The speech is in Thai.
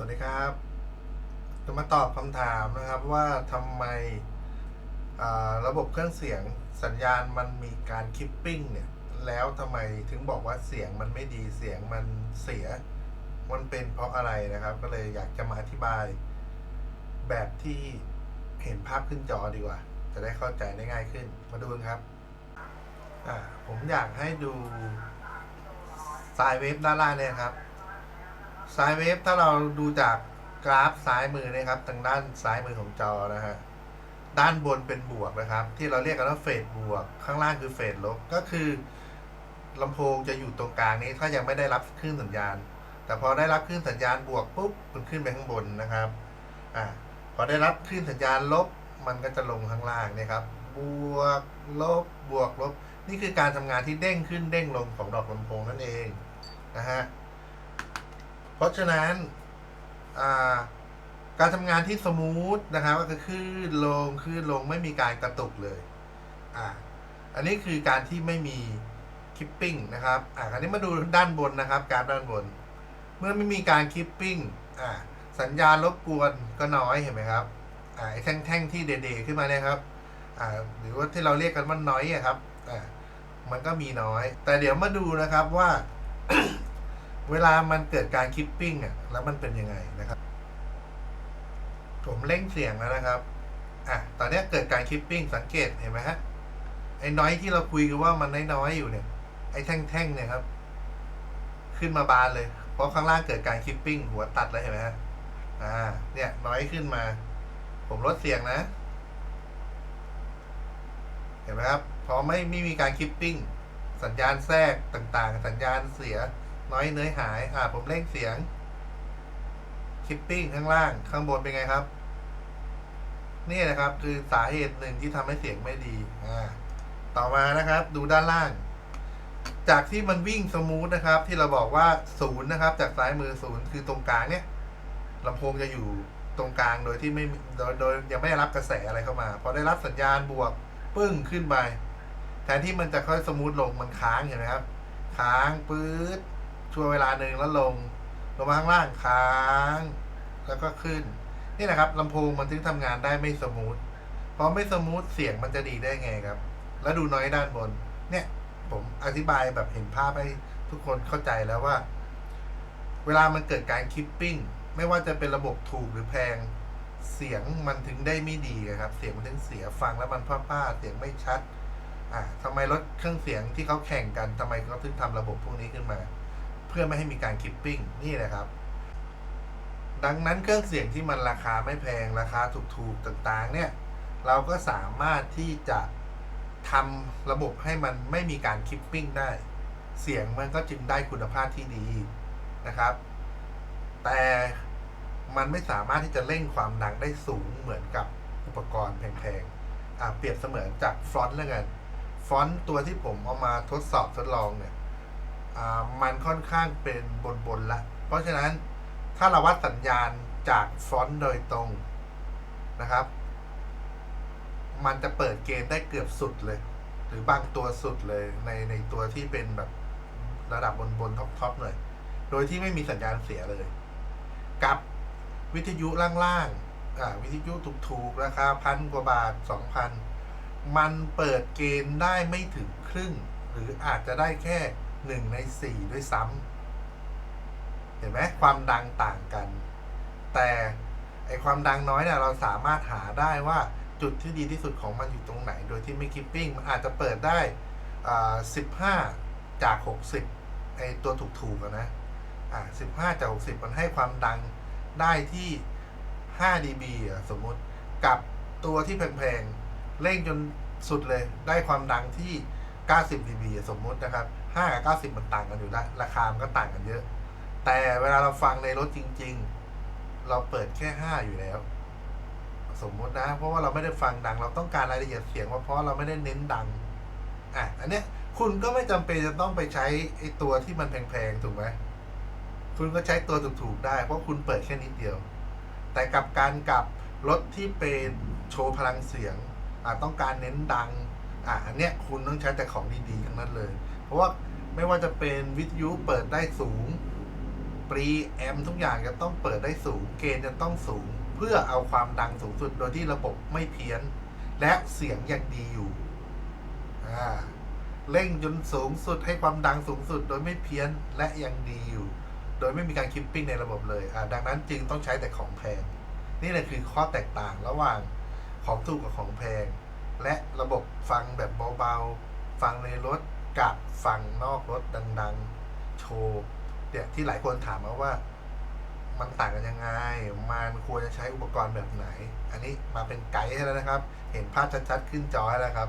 วัสดีครับจะมาตอบคำถามนะครับว่าทำไมระบบเครื่องเสียงสัญญาณมันมีการคิปปิ้งเนี่ย แล้วทำไมถึงบอกว่าเสียงมันไม่ดีเสียงมันเสีย มันเป็นเพราะอะไรนะครับ ก็เลยอยากจะมาอธิบาย แบบที่เห็นภาพขึ้นจอดีกว่า จะได้เข้าใจได้ง่ายขึ้น มาดูกันครับผมอยากให้ดูสายเวฟด้านล่างเนี่ยครับ สายเวฟถ้าเราดูจากกราฟซ้ายมือนะครับทางด้านซ้ายมือของจอนะฮะด้านบนเป็นบวกนะครับ ที่เราเรียกกันว่าเฟสบวก ข้างล่างคือเฟสลบก็คือลำโพงจะอยู่ตรงกลางนี้ถ้ายังไม่ได้รับคลื่นสัญญาณ แต่พอได้รับคลื่นสัญญาณบวกปุ๊บมันขึ้นไปข้างบนนะครับอ่าพอได้รับคลื่นสัญญาณลบมันก็จะลงข้างล่างนี่ครับ บวกลบบวกลบ นี่คือการทำงานที่เด้งขึ้นเด้งลงของดอกลำโพงนั่นเองนะฮะ เพราะฉะนั้นการทำงานที่สมูทนะครับก็คือขึ้นลงขึ้นลงไม่มีการกระตุกเลยอ่าอันนี้คือการที่ไม่มีคิปปิ้งนะครับอ่าคราวนี้มาดูด้านบนนะครับการด้านบน เมื่อไม่มีการคิปปิ้งอ่าสัญญาณรบกวนก็น้อยเห็นไหมครับอ่าไอ้แท่งๆที่เด่ๆขึ้นมาเนี่ยครับอ่าหรือว่าที่เราเรียกกันว่าน้อยอะครับอ่ามันก็มีน้อย แต่เดี๋ยวมาดูนะครับว่า เวลามันเกิดการคิปปิ้งอะ แล้วมันเป็นยังไงนะครับ ผมเร่งเสียงแล้วนะครับ อะ ตอนนี้เกิดการคิปปิ้งสังเกตเห็นไหมฮะ ไอ้น้อยที่เราคุยกันว่ามันน้อยๆอยู่เนี่ย ไอ้แท่งๆเนี่ยครับ ขึ้นมาบานเลย เพราะข้างล่างเกิดการคิปปิ้งหัวตัดแล้วเห็นไหมฮะ อ่า เนี่ย น้อยขึ้นมา ผมลดเสียงนะ เห็นไหมครับ พอไม่ไม่มีการคิปปิ้งสัญญาณแทรกต่างๆ สัญญาณเสีย น้อยเนื้อหายอ่าผมเร่งเสียงคิปปิ้งข้างล่าง ข้างบนเป็นไงครับ นี่นะครับ คือสาเหตุหนึ่งที่ทำให้เสียงไม่ดีอ่าต่อมานะครับ ดูด้านล่าง จากที่มันวิ่งสมูทนะครับ ที่เราบอกว่าศูนย์นะครับ จากซ้ายมือศูนย์คือตรงกลางเนี่ยลำโพงจะอยู่ตรงกลางโดยที่ไม่โดยโดยยังไม่ได้รับกระแสอะไรเข้ามาพอได้รับสัญญาณบวกปึ้งขึ้นไปแทนที่มันจะค่อยสมูทลงมันค้างเห็นไหมครับ ค้างปื๊ด ช่วงเวลาหนึ่งแล้วลง ลงมาข้างล่างค้าง แล้วก็ขึ้น นี่แหละครับลำโพงมันถึงทำงานได้ไม่สมูทเพราะไม่สมูทเสียงมันจะดีได้ไงครับ แล้วดูน้อยด้านบน เนี่ย ผมอธิบายแบบเห็นภาพให้ทุกคนเข้าใจแล้วว่า เวลามันเกิดการคิปปิ้งไม่ว่าจะเป็นระบบถูกหรือแพง เสียงมันถึงได้ไม่ดีครับ เสียงมันถึงเสียฟังแล้วมันพร่าๆเสียงไม่ชัด อ่าทำไมรถเครื่องเสียงที่เขาแข่งกันทำไมเขาถึงทำระบบพวกนี้ขึ้นมา เพื่อไม่ให้มีการคิปปิ้งนี่แหละครับ ดังนั้นเครื่องเสียงที่มันราคาไม่แพงราคาถูกๆต่างๆ เนี่ย เราก็สามารถที่จะทำระบบให้มันไม่มีการคิปปิ้งได้ เสียงมันก็จึงได้คุณภาพที่ดีนะครับ แต่มันไม่สามารถที่จะเร่งความดังได้สูงเหมือนกับอุปกรณ์แพงๆอ่าเปรียบเสมือนจากฟอนต์แล้วกันฟอนต์ตัวที่ผมเอามาทดสอบทดลองเนี่ย มันค่อนข้างเป็นบนบนละ เพราะฉะนั้นถ้าเราวัดสัญญาณจากฟอนต์โดยตรงนะครับ มันจะเปิดเกณฑ์ได้เกือบสุดเลย หรือบางตัวสุดเลยในในตัวที่เป็นแบบระดับบนบนท็อปท็อปหน่อยโดยที่ไม่มีสัญญาณเสียเลย กับวิทยุล่างๆอ่าวิทยุถูกๆราคาพันกว่าบาทสองพันมันเปิดเกณฑ์ได้ไม่ถึงครึ่ง หรืออาจจะได้แค่ หนึ่งในสี่ด้วยซ้ำเห็นไหมความดังต่างกัน แต่ไอความดังน้อยเนี่ยเราสามารถหาได้ว่าจุดที่ดีที่สุดของมันอยู่ตรงไหน โดยที่ไม่คิปปิ้ง มันอาจจะเปิดได้สิบห้าจากหกสิบไอตัวถูกๆอะนะอ่าสิบห้าจากหกสิบมันให้ความดังได้ที่ห้า dB อะสมมุติกับตัวที่แพงๆเร่งจนสุดเลยได้ความดังที่ 90 dB สมมุตินะครับ 5 กับ 90 มันต่างกันอยู่แล้วราคามันก็ต่างกันเยอะ แต่เวลาเราฟังในรถจริง ๆ เราเปิดแค่ 5 อยู่แล้ว สมมตินะ เพราะว่าเราไม่ได้ฟังดัง เราต้องการรายละเอียดเสียงว่าเพราะเราไม่ได้เน้นดัง อะ อันเนี้ยคุณก็ไม่จำเป็นจะต้องไปใช้ไอ้ตัวที่มันแพงๆ ถูกไหม คุณก็ใช้ตัวถูกๆ ได้ เพราะคุณเปิดแค่นิดเดียว แต่กับการกับรถที่เป็นโชว์พลังเสียงอ่าต้องการเน้นดัง อ่าอันเนี้ยคุณต้องใช้แต่ของดีๆทั้งนั้นเลย เพราะว่าไม่ว่าจะเป็นวิทยุเปิดได้สูง ปรีแอมทุกอย่างจะต้องเปิดได้สูง เกณฑ์จะต้องสูง เพื่อเอาความดังสูงสุดโดยที่ระบบไม่เพี้ยน และเสียงยังดีอยู่อ่าเร่งจนสูงสุดให้ความดังสูงสุดโดยไม่เพี้ยนและยังดีอยู่ โดยไม่มีการคิปปิ้งในระบบเลยอ่าดังนั้นจึงต้องใช้แต่ของแพง นี่แหละคือข้อแตกต่างระหว่างของถูกกับของแพง และระบบฟังแบบเบาๆ ฟังในรถกับฟังนอกรถดังๆ โชว์เนี่ยที่หลายคนถามมาว่า มันต่างกันยังไง มันควรจะใช้อุปกรณ์แบบไหน อันนี้มาเป็นไกด์ให้แล้วนะครับ เห็นภาพชัดๆ ขึ้นจอแล้วครับ